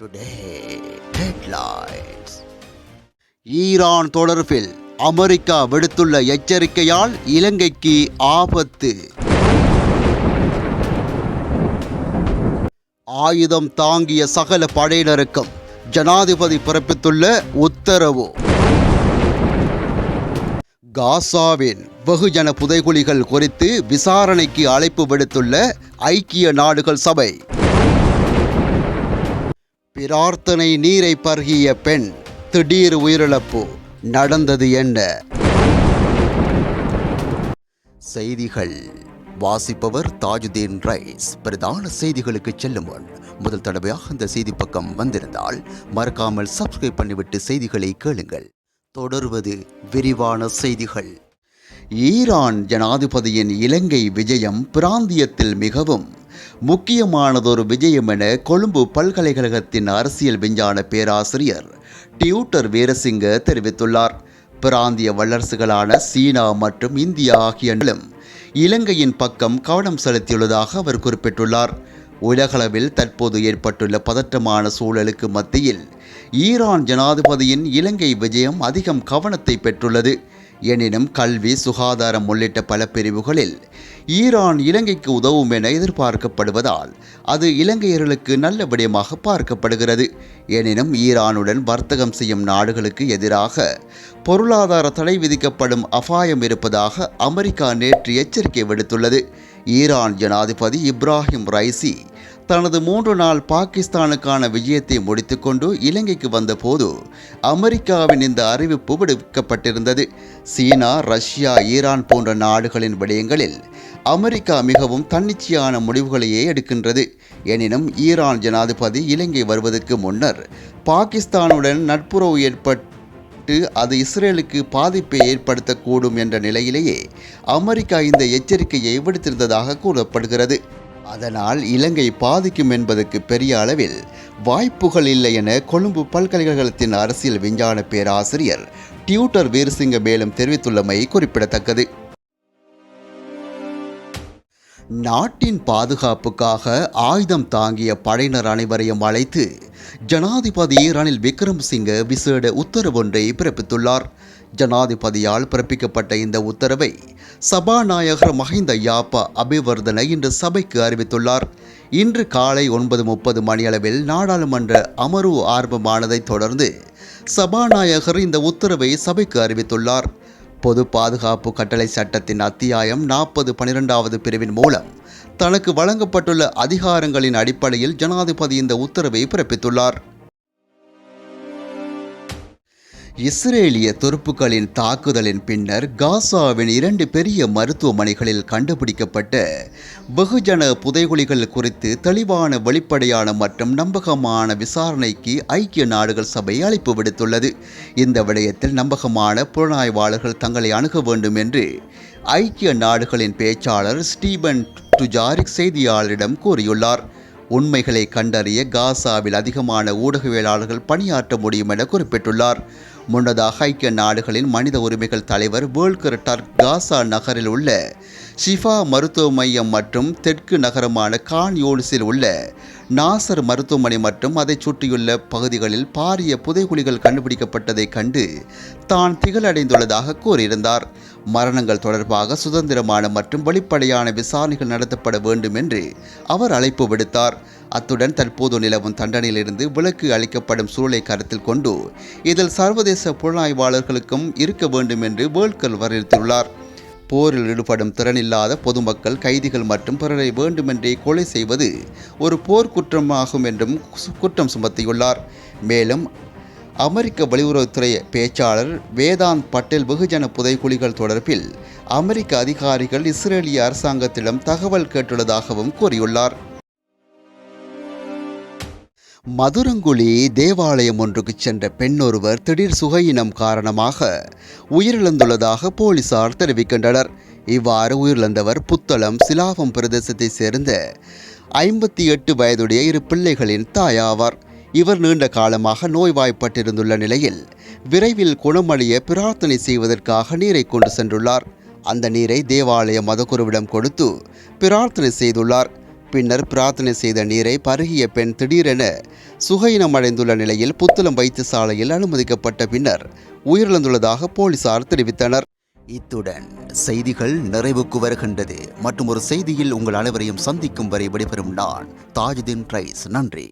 Today, headlines. Iran தொடர்பில் America விடுத்துள்ள எச்சரிக்கையால் இலங்கைக்கு ஆபத்து. ஆயுதம் தாங்கிய சகல படையினருக்கும் ஜனாதிபதி பிறப்பித்துள்ள உத்தரவு. காசாவின் வெகுஜன புதைகுழிகள் குறித்து விசாரணைக்கு அழைப்பு விடுத்துள்ள ஐக்கிய நாடுகள் சபை. பிரார்த்தனை நீரை பருகிய பெண் திடீர் உயிரிழப்பு. நடந்தது என்ன? செய்திகள். வாசிப்பவர் தாஜுதீன் ரைஸ். பிரதான செய்திகளுக்கு செல்லும் முன் முதல் தடவையாக இந்த செய்தி பக்கம் வந்திருந்தால் மறக்காமல் சப்ஸ்கிரைப் பண்ணிவிட்டு செய்திகளை கேளுங்கள். தொடர்வது விரிவான செய்திகள். ஈரான் ஜனாதிபதியின் இலங்கை விஜயம் பிராந்தியத்தில் மிகவும் முக்கியமானதொரு விஜயம் என கொழும்பு பல்கலைக்கழகத்தின் அரசியல் விஞ்ஞான பேராசிரியர் டியூட்டர் வீரசிங்க தெரிவித்துள்ளார். பிராந்திய வல்லரசுகளான சீனா மற்றும் இந்தியா ஆகியனும் இலங்கையின் பக்கம் கவனம் செலுத்தியுள்ளதாக அவர் குறிப்பிட்டுள்ளார். உலகளவில் தற்போது ஏற்பட்டுள்ள பதற்றமான சூழலுக்கு மத்தியில் ஈரான் ஜனாதிபதியின் இலங்கை விஜயம் அதிகம் கவனத்தை பெற்றுள்ளது. எனினும் கல்வி சுகாதாரம் உள்ளிட்ட பல பிரிவுகளில் ஈரான் இலங்கைக்கு உதவும் என எதிர்பார்க்கப்படுவதால் அது இலங்கையர்களுக்கு நல்ல விடயமாக பார்க்கப்படுகிறது. எனினும் ஈரானுடன் வர்த்தகம் செய்யும் நாடுகளுக்கு எதிராக பொருளாதார தடை விதிக்கப்படும் அபாயம் இருப்பதாக அமெரிக்கா நேற்று எச்சரிக்கை விடுத்துள்ளது. ஈரான் ஜனாதிபதி இப்ராஹிம் ரைசி தனது மூன்று நாள் பாகிஸ்தானுக்கான விஜயத்தை முடித்துக்கொண்டு இலங்கைக்கு வந்தபோது அமெரிக்காவின் இந்த அறிவிப்பு விடுக்கப்பட்டிருந்தது சீனா ரஷ்யா ஈரான் போன்ற நாடுகளின் விடயங்களில் அமெரிக்கா மிகவும் தன்னிச்சையான முடிவுகளையே எடுக்கின்றது. எனினும் ஈரான் ஜனாதிபதி இலங்கை வருவதற்கு முன்னர் பாகிஸ்தானுடன் நட்புறவு ஏற்பட்டு அது இஸ்ரேலுக்கு பாதிப்பை ஏற்படுத்தக்கூடும் என்ற நிலையிலேயே அமெரிக்கா இந்த எச்சரிக்கையை விடுத்திருந்ததாக கூறப்படுகிறது. அதனால் இலங்கை பாதிக்கும் என்பதற்கு பெரிய அளவில் வாய்ப்புகள் இல்லை என கொழும்பு பல்கலைக்கழகத்தின் அரசியல் விஞ்ஞான பேராசிரியர் டியூட்டர் வீரசிங்க மேலும் தெரிவித்துள்ளமை குறிப்பிடத்தக்கது. நாட்டின் பாதுகாப்புக்காக ஆயுதம் தாங்கிய படையினர் அனைவரையும் அழைத்து ஜனாதிபதி ரணில் விக்ரம்சிங்க விசேட உத்தரவொன்றை பிறப்பித்துள்ளார். ஜனாதிபதியால் பிறப்பிக்கப்பட்ட இந்த உத்தரவை சபாநாயகர் மஹிந்த யாப்பா அபிவர்தன இன்று சபைக்கு அறிவித்துள்ளார். இன்று காலை ஒன்பது முப்பது மணியளவில் நாடாளுமன்ற அமர்வு ஆரம்பமானதைத் தொடர்ந்து சபாநாயகர் இந்த உத்தரவை சபைக்கு அறிவித்துள்ளார். பொது பாதுகாப்பு கட்டளை சட்டத்தின் அத்தியாயம் நாற்பது பனிரெண்டாவது பிரிவின் மூலம் தனக்கு வழங்கப்பட்டுள்ள அதிகாரங்களின் அடிப்படையில் ஜனாதிபதி இந்த உத்தரவை பிறப்பித்துள்ளார். இஸ்ரேலிய துருப்புக்களின் தாக்குதலின் பின்னர் காசாவின் இரண்டு பெரிய மருத்துவமனைகளில் கண்டுபிடிக்கப்பட்ட வெகுஜன புதைகுழிகள் குறித்து தெளிவான வெளிப்படையான மற்றும் நம்பகமான விசாரணைக்கு ஐக்கிய நாடுகள் சபை அழைப்பு விடுத்துள்ளது. இந்த விடயத்தில் நம்பகமான புலனாய்வாளர்கள் தங்களை அணுக வேண்டும் என்று ஐக்கிய நாடுகளின் பேச்சாளர் ஸ்டீபன் டுஜாரிக் செய்தியாளரிடம் கூறியுள்ளார். உண்மைகளை கண்டறிய காசாவில் அதிகமான ஊடகவியலாளர்கள் பணியாற்ற முடியும் என குறிப்பிட்டுள்ளார். முன்னதாக ஐக்கிய நாடுகளின் மனித உரிமைகள் தலைவர் வேர்ல்கர் காசா நகரில் உள்ள ஷிஃபா மருத்துவ மையம் மற்றும் தெற்கு நகரமான கான் யோனிஸில் உள்ள நாசர் மருத்துவமனை மற்றும் அதைச் சுற்றியுள்ள பகுதிகளில் பாரிய புதைகுழிகள் கண்டுபிடிக்கப்பட்டதைக் கண்டு தான் திகழடைந்துள்ளதாக கூறியிருந்தார். மரணங்கள் தொடர்பாக சுதந்திரமான மற்றும் வெளிப்படையான விசாரணைகள் நடத்தப்பட வேண்டும் என்று அவர் அழைப்பு விடுத்தார். அத்துடன் தற்போது நிலவும் தண்டனையிலிருந்து விலக்கு அளிக்கப்படும் சூழலை கருத்தில் கொண்டு இதில் சர்வதேச புலனாய்வாளர்களுக்கும் இருக்க வேண்டும் என்று வேல்கல் வலியுறுத்தியுள்ளார். போரில் ஈடுபடும் திறனில்லாத பொதுமக்கள் கைதிகள் மற்றும் பிறரை வேண்டுமென்றே கொலை செய்வது ஒரு போர்க்குற்றமாகும் என்றும் குற்றம் சுமத்தியுள்ளார். மேலும் அமெரிக்க வெளியுறவுத்துறை பேச்சாளர் வேதாந்த் பட்டேல் வெகுஜன புதைக்குழிகள் தொடர்பில் அமெரிக்க அதிகாரிகள் இஸ்ரேலிய அரசாங்கத்திடம் தகவல் கேட்டுள்ளதாகவும் கூறியுள்ளார். மதுரங்குழி தேவாலயம் ஒன்றுக்கு சென்ற பெண் ஒருவர் திடீர் சுகையினம் காரணமாக உயிரிழந்துள்ளதாக போலீசார் தெரிவிக்கின்றனர். இவ்வாறு உயிரிழந்தவர் புத்தளம் சிலாவம் பிரதேசத்தைச் சேர்ந்த ஐம்பத்தி எட்டு வயதுடைய இரு பிள்ளைகளின் தாயாவார். இவர் நீண்ட காலமாக நோய்வாய்ப்பட்டிருந்துள்ள நிலையில் விரைவில் குணமடைய பிரார்த்தனை செய்வதற்காக நீரை கொண்டு சென்றுள்ளார். அந்த நீரை தேவாலய மதகுருவிடம் கொடுத்து பிரார்த்தனை செய்துள்ளார். பின்னர் பிரார்த்தனை செய்த நீரை பருகிய பெண் திடீரென சுகையினமடைந்துள்ள நிலையில் புத்தளம் வைத்தியசாலையில் அனுமதிக்கப்பட்ட பின்னர் உயிரிழந்துள்ளதாக போலீசார் தெரிவித்தனர். இத்துடன் செய்திகள் நிறைவுக்கு வருகின்றது. மற்றும் ஒரு செய்தியில் உங்கள் அனைவரையும் சந்திக்கும் வரை விடைபெறும் நான் தாஜுதீன் ரைஸ் நன்றி.